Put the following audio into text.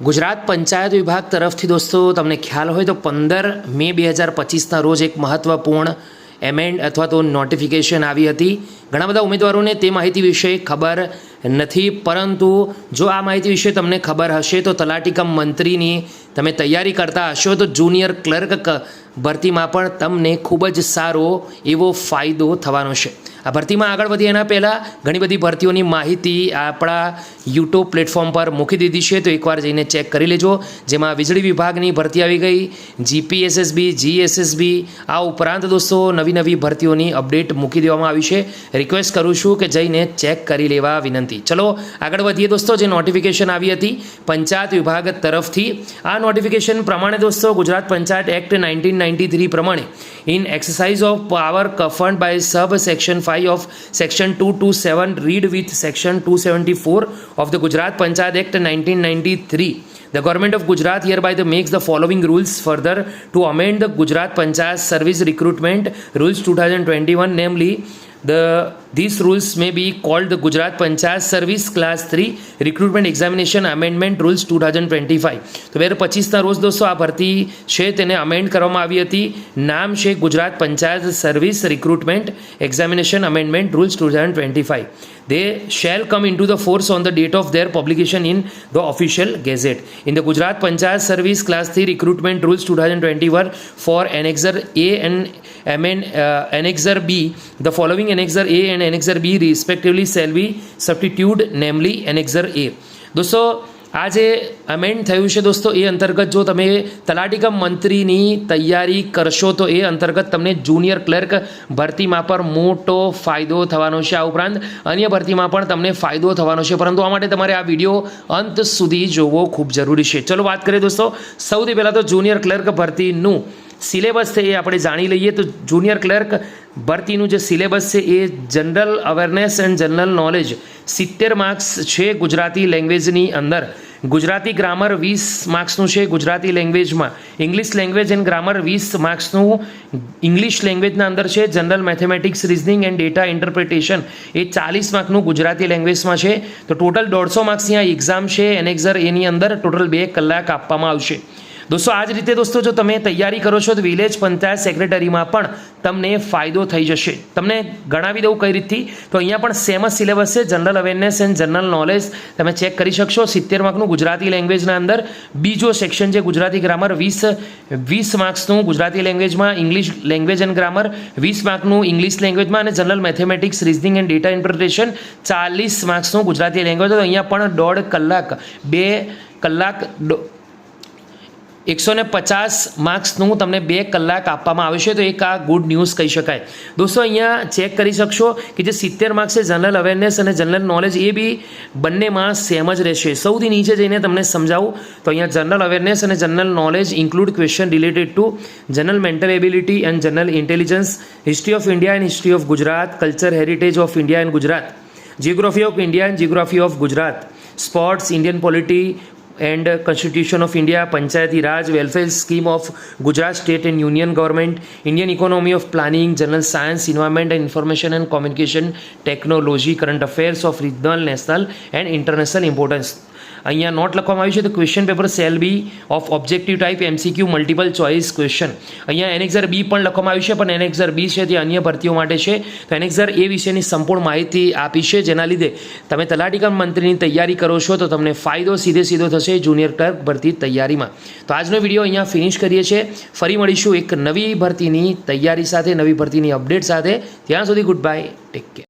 ગુજરાત પંચાયત વિભાગ તરફથી દોસ્તો, તમને ખ્યાલ હોય તો પંદર મે બે હજાર પચીસના રોજ એક મહત્ત્વપૂર્ણ એમેન્ડ અથવા તો નોટિફિકેશન આવી હતી. ઘણા બધા ઉમેદવારોને તે માહિતી વિશે ખબર નથી, પરંતુ જો આ માહિતી વિશે તમને ખબર હશે તો તલાટીકમ મંત્રીની તમે તૈયારી કરતા હશો તો જુનિયર ક્લર્ક ભરતીમાં પણ તમને ખૂબ જ સારો એવો ફાયદો થવાનો છે. આ ભરતીમાં આગળ વધીએ એના પહેલાં ઘણી બધી ભરતીઓની માહિતી આપણા યુટ્યુબ પ્લેટફોર્મ પર મૂકી દીધી છે, તો એકવાર જઈને ચેક કરી લેજો. જેમાં વીજળી વિભાગની ભરતી આવી ગઈ, જીપીએસએસબી, જીએસએસબી, આ ઉપરાંત દોસ્તો નવી નવી ભરતીઓની અપડેટ મૂકી દેવામાં આવી છે. રિક્વેસ્ટ કરું છું કે જઈને ચેક કરી લેવા વિનંતી. ચલો, આગળ વધીએ દોસ્તો, જે નોટિફિકેશન આવી હતી પંચાયત વિભાગ તરફથી. આ નોટિફિકેશન પ્રમાણે દોસ્તો, Gujarat panchayat act nineteen ninety three પ્રમાણે in exercise of power conferred by sub section five 5 of Section 227 read with Section 274 of the Gujarat Panchayat Act 1993. The government of Gujarat hereby makes the following rules further to amend the Gujarat Panchayat Service Recruitment Rules 2021, namely the these rules may be called the Gujarat Panchayat Service Class 3 Recruitment Examination Amendment Rules 2025 તો બે હજાર પચીસના રોજ દોસ્તો આ ભરતી છે તેને અમેન્ડ કરવામાં આવી હતી નામ છે Gujarat panchayat service recruitment examination amendment rules two thousand twenty five they shall come into the force on the date of their publication in the official gazette in the gujarat panchayat service class 3 recruitment rules 2021 for annexer a and amend, uh, annexer b the following annexer a and annexer b respectively shall be substituted, namely annexer a. દોસ્તો આ જે અમેન્ડ થયું છે દોસ્તો એ અંતર્ગત જો તમે તલાટીકમ મંત્રીની તૈયારી કરશો તો એ અંતર્ગત તમને જુનિયર ક્લર્ક ભરતીમાં પર મોટો ફાયદો થવાનો છે આ ઉપરાંત અન્ય ભરતીમાં પણ તમને ફાયદો થવાનો છે પરંતુ આ માટે તમારે આ વીડિયો અંત સુધી જોવો ખૂબ જરૂરી છે ચલો વાત કરીએ દોસ્તો સૌથી પહેલાં તો જુનિયર ક્લર્ક ભરતીનું સિલેબસ છે એ આપણે જાણી લઈએ, તો જુનિયર ક્લર્ક ભરતીનું જે સિલેબસ છે એ general awareness and general knowledge સિત્તેર માર્ક્સ છે ગુજરાતી લેંગ્વેજની અંદર. ગુજરાતી ગ્રામર વીસ માર્ક્સનું છે ગુજરાતી લેંગ્વેજમાં. ઇંગ્લિશ લેંગ્વેજ એન્ડ ગ્રામર વીસ માર્ક્સનું ઇંગ્લિશ લેંગ્વેજના અંદર છે. General mathematics, reasoning and data interpretation એ ચાલીસ માર્કનું ગુજરાતી લેંગ્વેજમાં છે. તો ટોટલ દોઢસો માર્ક્સની આ એક્ઝામ છે. એનેક્ઝર એની અંદર ટોટલ બે કલાક આપવામાં આવશે. દોસ્તો આ જ રીતે દોસ્તો, જો તમે તૈયારી કરો છો તો વિલેજ પંચાયત સેક્રેટરીમાં પણ તમને ફાયદો થઈ જશે. તમને ગણાવી દઉં કઈ રીતથી? તો અહીંયા પણ સેમ જ સિલેબસ છે general awareness and general knowledge તમે ચેક કરી શકશો સિત્તેર માર્કનું ગુજરાતી લેંગ્વેજના અંદર. બીજો સેક્શન છે ગુજરાતી ગ્રામર વીસ વીસ માર્ક્સનું ગુજરાતી લેંગ્વેજમાં ઇંગ્લિશ લેંગ્વેજ એન્ડ ગ્રામર વીસ માર્કનું ઇંગ્લિશ લેંગ્વેજમાં અને general mathematics reasoning and data interpretation ચાલીસ માર્ક્સનું ગુજરાતી લેંગ્વેજ તો અહીંયા પણ દોઢ કલાક, બે કલાક એકસો ને પચાસ માર્ક્સનું તમને બે કલાક આપવામાં આવશે તો એક આ ગુડ ન્યૂઝ કહી શકાય. દોસ્તો, અહીંયા ચેક કરી શકશો કે જે સિત્તેર માર્ક્સ છે જનરલ અવેરનેસ અને જનરલ નોલેજ એ બી બંનેમાં સેમ જ રહેશે. સૌથી નીચે જઈને તમને સમજાવું, તો અહીંયા જનરલ અવેરનેસ અને general knowledge include question related to general mental ability and general intelligence history of India and history of Gujarat culture heritage of India and Gujarat geography of India and geography of Gujarat sports Indian polity and Constitution of India, Panchayati Raj, Welfare Scheme of Gujarat State and Union Government, Indian Economy of Planning, General Science, Environment Information and Communication Technology, Current Affairs of Regional, National and International Importance. અહીંયા note લખવામાં આવ્યું છે તો question paper cell B of objective type MCQ multiple choice question અહીંયા annexure B પણ લખવામાં આવ્યું છે, પણ એનેક્ઝર બી છે તે અન્ય ભરતીઓ માટે છે. તો એનેક્ઝર એ વિશેની સંપૂર્ણ માહિતી આપી છે, જેના લીધે તમે તલાટીકમ મંત્રીની તૈયારી કરો છો, તો તમને ફાયદો સીધે સીધો થશે જુનિયર ક્લર્ક ભરતી તૈયારીમાં. તો આજનો વીડિયો અહીંયા ફિનિશ કરીએ છીએ. ફરી મળીશું એક નવી ભરતીની તૈયારી સાથે, નવી ભરતીની અપડેટ સાથે. ત્યાં સુધી ગુડ બાય ટેક કેર